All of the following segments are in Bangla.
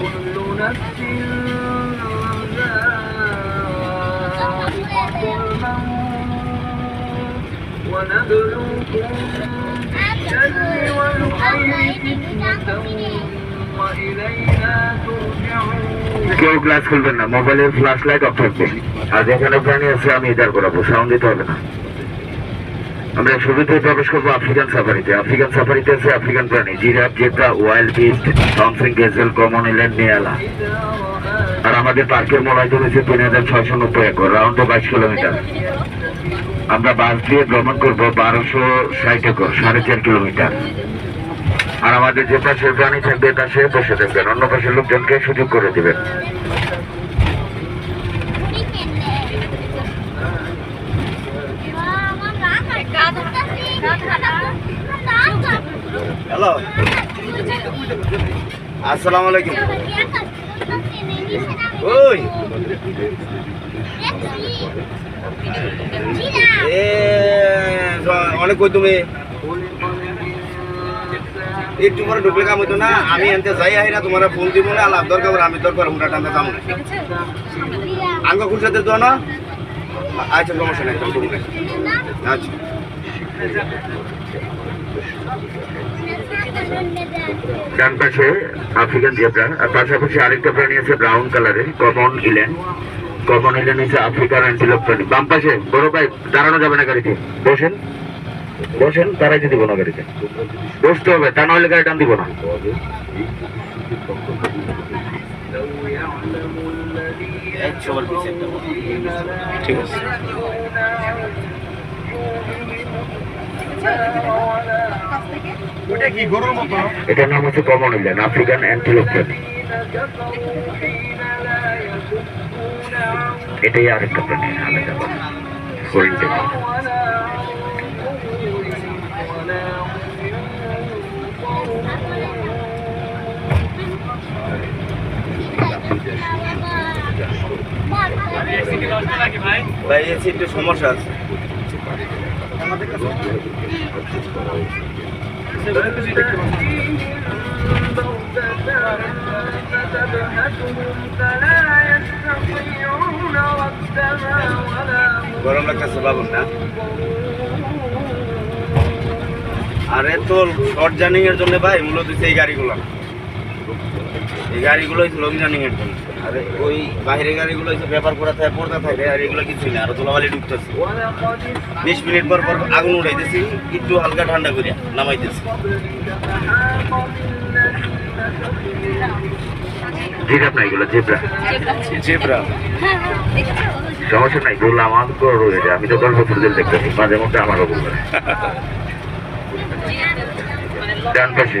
كل نفس ذائقة الموت ونبلوكم কেউ গ্লাস খুলবেন না মোবাইলের ফ্ল্যাশ লাইট অফ থাকবে। আর যেখানে প্রাণী আছে, আমি ইদার করাবো সাউন্ড দিতে হবে না। আমরা শুরুতে প্রবেশ করব আফ্রিকান সাফারিতে আফ্রিকান সাফারিতে আছে আফ্রিকান প্রাণী, giraffe, zebra wildebeest Thomson's gazelle common eland nyala. আর আমাদের পার্কের মোড়াইতে রয়েছে তিন হাজার ছয়শো নব্বই একর রাউন্ড বাইশ কিলোমিটার আমরা বাস দিয়ে ভ্রমণ করব বারোশো ষাট একর, সাড়ে চার কিলোমিটার আর আমাদের যে পাশে প্রাণী থাকবে তার সে বসে থাকবেন অন্য পাশের লোকজনকে সুযোগ করে দিবেন। হ্যালো আসসালামু আলাইকুম। ওই। অনেক কই তুমি? একটু পরে ঢুকলে কাম হইতো না, আমি এনতে যাই আহি না তোমার ফোন দিব না, লাভ দরকার আমি দরকার হুমরা টানতে যাব না আঙ্গ খুলসাতে তো না? আচ্ছা সমস্যা নাই আচ্ছা। ডান পাশে আফ্রিকান জেব্রা আর পাশাপাশি আরেকটা প্রাণী আছে ব্রাউন কালারের কমন ইল্যান্ড কমন ইল্যান্ড হচ্ছে আফ্রিকার অ্যান্টিলোপ প্রাণী। বাম পাশে, বড় ভাই দাঁড়ানো যাবে না গাড়িতে। বসেন। বসেন তারাই দিব না গাড়িতে বসতে হবে তা নাহলে গাড়ি টান দিব না। ঠিক আছে। এটার নাম হচ্ছে কমন ইল্যান্ড আফ্রিকান অ্যান্টিলোপ এটাই আরেকটা প্রাণী আলাদা হরিণ ভাই এসে একটু সমস্যা আছে। গরম লাগতেছে বাবুর, না? আরে তো শর্ট জার্নিং এর জন্য ভাই মূলত এই গাড়িগুলো। এই গাড়িগুলো হচ্ছে লং জার্নিং জন্য। আরে ওই বাইরের গাড়িগুলো হচ্ছে ব্যাপার করা থাকে পর্দা থাকে আর এগুলো কিছুই না আরও তোলাবালি ঢুকতেছে। বিশ মিনিট পর পর আগুন উঠাইতেছি একটু হালকা ঠান্ডা করিয়া নামাইতেছি। জিরাফ না এগুলো জেব্রা? জেব্রা। সমস্যা নাই বললাম আমার তো রয়েছে আমি তো গল্প ফুটবল দেখতেছি মাঝে মধ্যে আমারও বলবে ডান পাশে।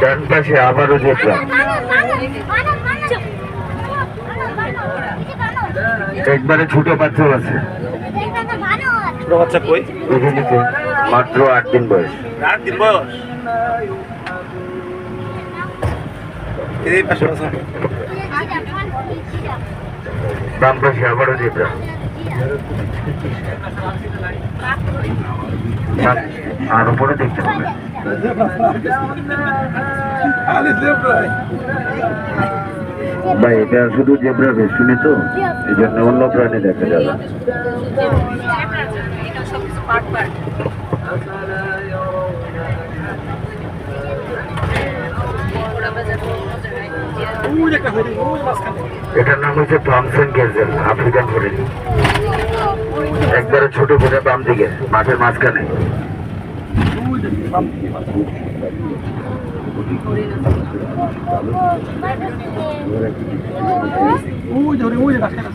ডান পাশে আবারও জেব্রা একবারে ছোট বাচ্চাও আছে। ছোট বাচ্চা কই? মাত্র আট দিন বয়স। আট দিন বয়স? এই পাশে বাম পাশে আবারও জেব্রা আর উপরে দেখতে হবে। ভাই এটা শুধু জেব্রা শুনি তো? এই জন্য অন্য প্রাণী দেখা যাবে। এটার নাম হচ্ছে টমসন গেজেল আফ্রিকান হরিণ। একবারে ছোট করে বাম দিকে মাঠের মাঝখানে। ওই ধরে ওই গাছ কেন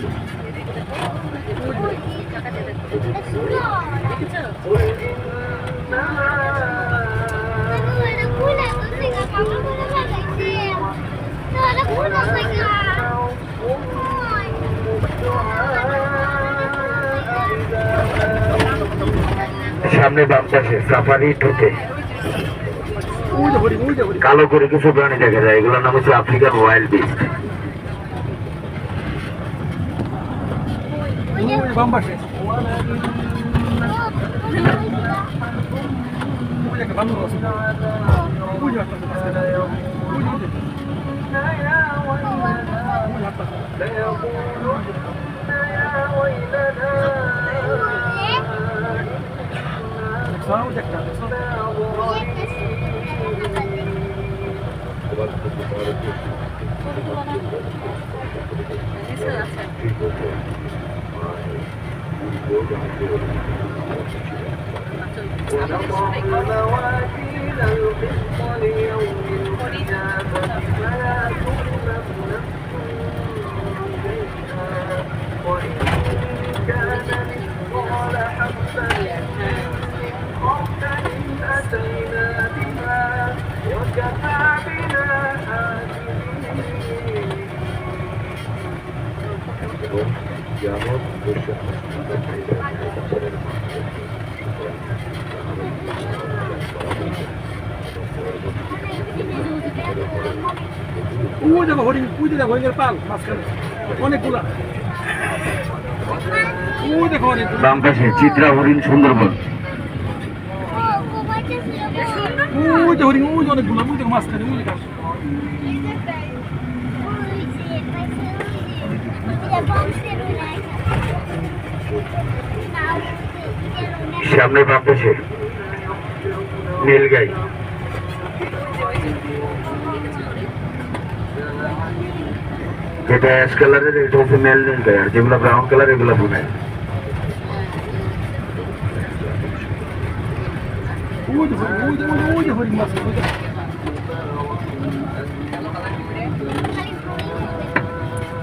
সামনে বাম পাশে সাফারি হরিণ কালো করে কিছু প্রাণী দেখা যায়, এগুলোর নাম হচ্ছে African wildebeest sound check kar Yeah. ওই দেখো হরিণ ওই দেখো হরিণের পাল, মাঝখানে। অনেকগুলা। ওই দেখো, অনেকগুলা। বাম পাশে চিত্রা, হরিণ, সুন্দরবন। ওই যে হরিণ ওই যে অনেকগুলা ওই দেখো মাঝখানে ওই দেখো সামনে বাম পাশে নীলগাই যেটা অ্যাশ কালারের এটা হচ্ছে মেল নীলগাই আর যেগুলো ব্রাউন কালার এগুলো বুনাই ওই যে হরিণ ওই যে ওই যে- ওই যে হরিণ মাঝখানে ওই দেখো।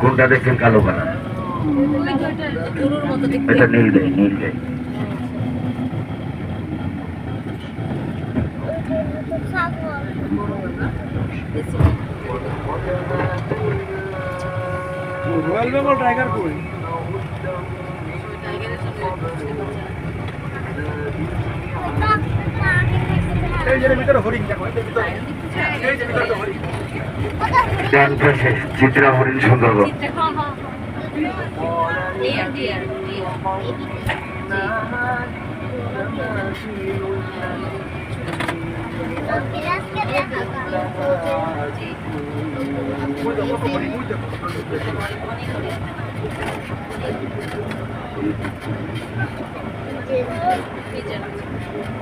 কোনটা দেখছেন? কালো কালার। এটা রয়্যাল বেঙ্গল টাইগার কই এই চিত্রা হরিণ সুন্দরবন ডিয়ার ডিয়ার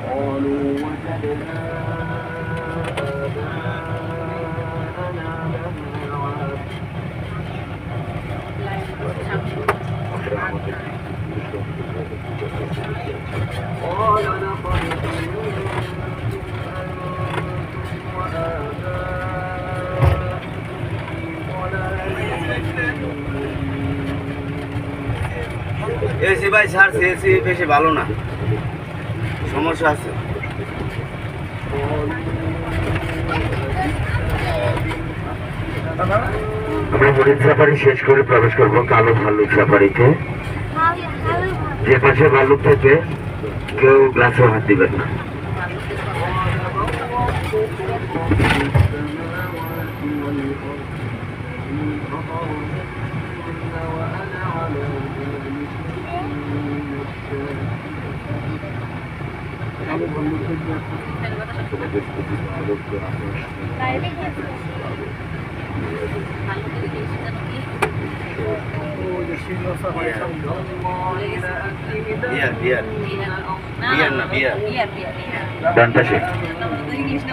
قالوا وجدنا آباءنا لنا قال نقل এসি ভাই ছাড়ছে এসি বেশি ভালো না। সমস্যা আছে। আমরা হরিণ সাফারি শেষ করে প্রবেশ করব, কালো ভাল্লুক সাফারিতে যে পাশে ভাল্লুক থেকে কেউ গ্লাসে হাত দিবেন না।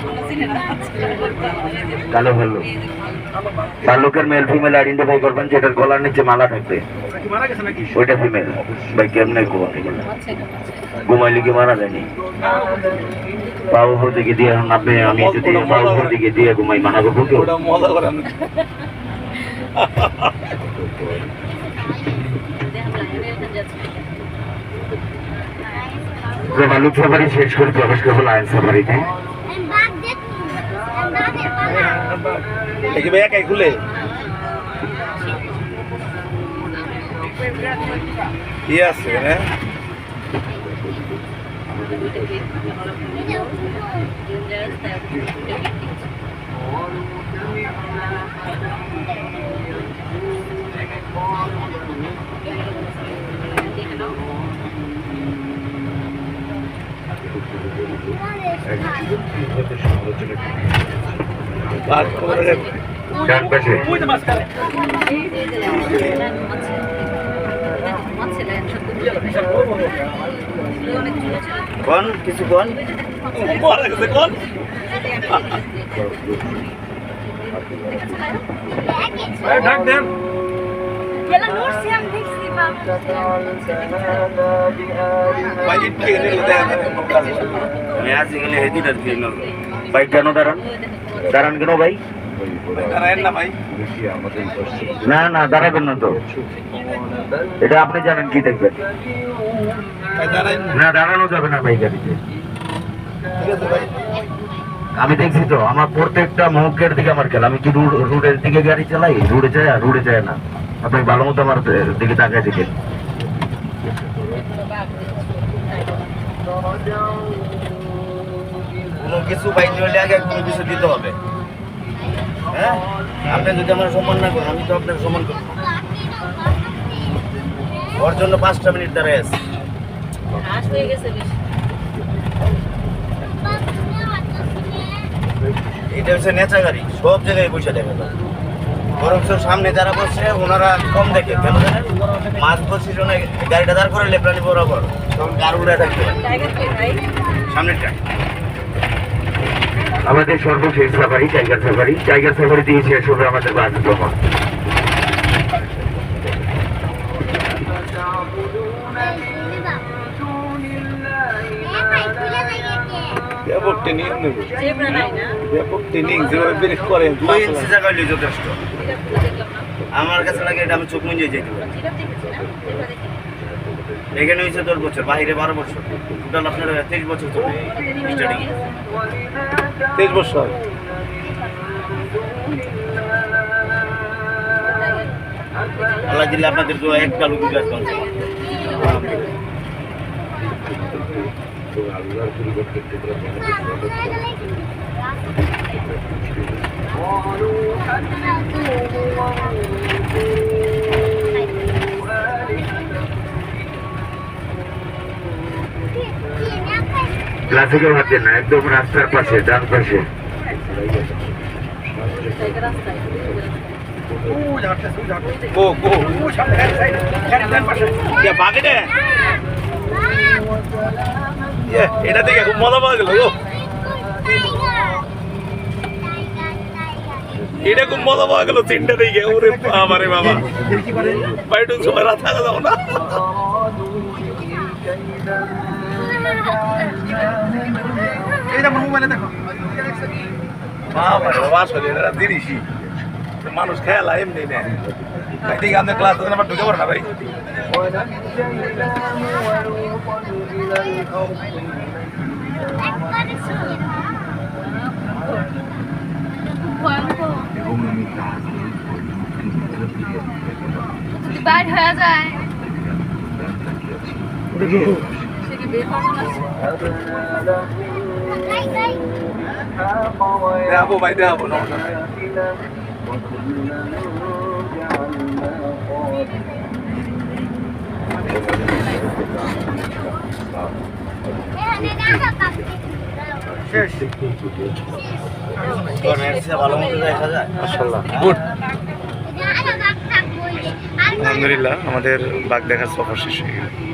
বলছিলেন কালো ভাল্লুক মেল ফিমেল আইডেন্টিফাই করবেন যেটার গলার নিচে মালা থাকবে। ওইটা ফিমেল ভাই কেমনে ঘুমাতে গেলে ঘুমাইলে কি মারা যায়নি পাও উপর দিকে দিয়ে আপনি আমি যদি পাও উপর দিকে দিয়ে ঘুমাই মানা করব কেউ? সাফারি শেষ করে প্রবেশ করব লায়ন সাফারিতে। একাই খুলে? কি আছে হ্যাঁ বাদ করে রে। ডান পাশে ওই তো মাঝখানে কোন? কিছু কোন? কোন ডাক দেন। ভাই ইটটা গেলে দেখ আমি আজ গেলে হেদিটার কি নল ভাই কেন দাঁড়ান? দাঁড়ান কেন ভাই? না না দাঁড়াবেন না তো। এটা আপনি জানেন কি দেখবেন। না, দাঁড়ানো যাবে না ভাই গাড়িতে। আমি দেখছি তো, আমার প্রত্যেকটা মুখের দিকে আমার খেলা। আমি কি রোড- রোডের দিকে গাড়ি চালাই? রোডে যায় আর রোডে যায় না। আপনি ভালো মতো আমার দিকে তাকায় কোনো কিছু বাইতে হলে আগে কিছু দিতে হবে। হ্যাঁ? আপনি যদি আমার সম্মান না করেন আমি তো আপনার সম্মান করব। ওর জন্য পাঁচটা মিনিট দাঁড়ায় আছে। হয়ে গেছে এটা হচ্ছে নেচা গাড়ি সব জায়গায় বসে দেখা যায় বরঞ্চ সামনে যারা বসছে ওনারা কম দেখে। কেন জানেন? মাছ পজিশনে গাড়িটা দাঁড় করে লেপলানি বরাবর। তখন গাড় উড়ে ভাই সামনেরটা। আমাদের সর্বশেষ safari tiger safari tiger safari দিয়ে শেষ হবে আমাদের বাস ভ্রমণ। যথেষ্ট। আমার কাছে লাগে এটা আমি চোখ মুঞ্জে যেতে পারি এটা দেখেছি না জেব্রা দেখি এখানে হয়েছে দশ বছর বাইরে বারো বছর। টোটাল আপনার তেইশ বছর চলে স্টার্টিং তেইশ বছর। আল্লাহ দিলে আপনাদের তো একটা লোক করছে ক্লাসিকে ভাবছেন না, একদম রাস্তার পাশে, ডান পাশে। এটা দেখে খুব মজা পাওয়া গেল এটা খুব মজা পাওয়া গেল তিনটা দেখে। ওরে বাবা রে বাবা। দেখি সময় রাত থাকা যাব না। এই যেমন মোবাইলে দেখো। বাবা বাবা আসলে এটা জিনিসই। মানুষ খেলা এমনি নেয়। ভাই আমাদের ক্লাস আমার ঢুকে পারে না ভাই? বাইর হয়ে যায়। দেখাবো ভাই দেখা আলহামদুলিল্লাহ আমাদের বাঘ দেখার সফর শেষ হয়ে গেল।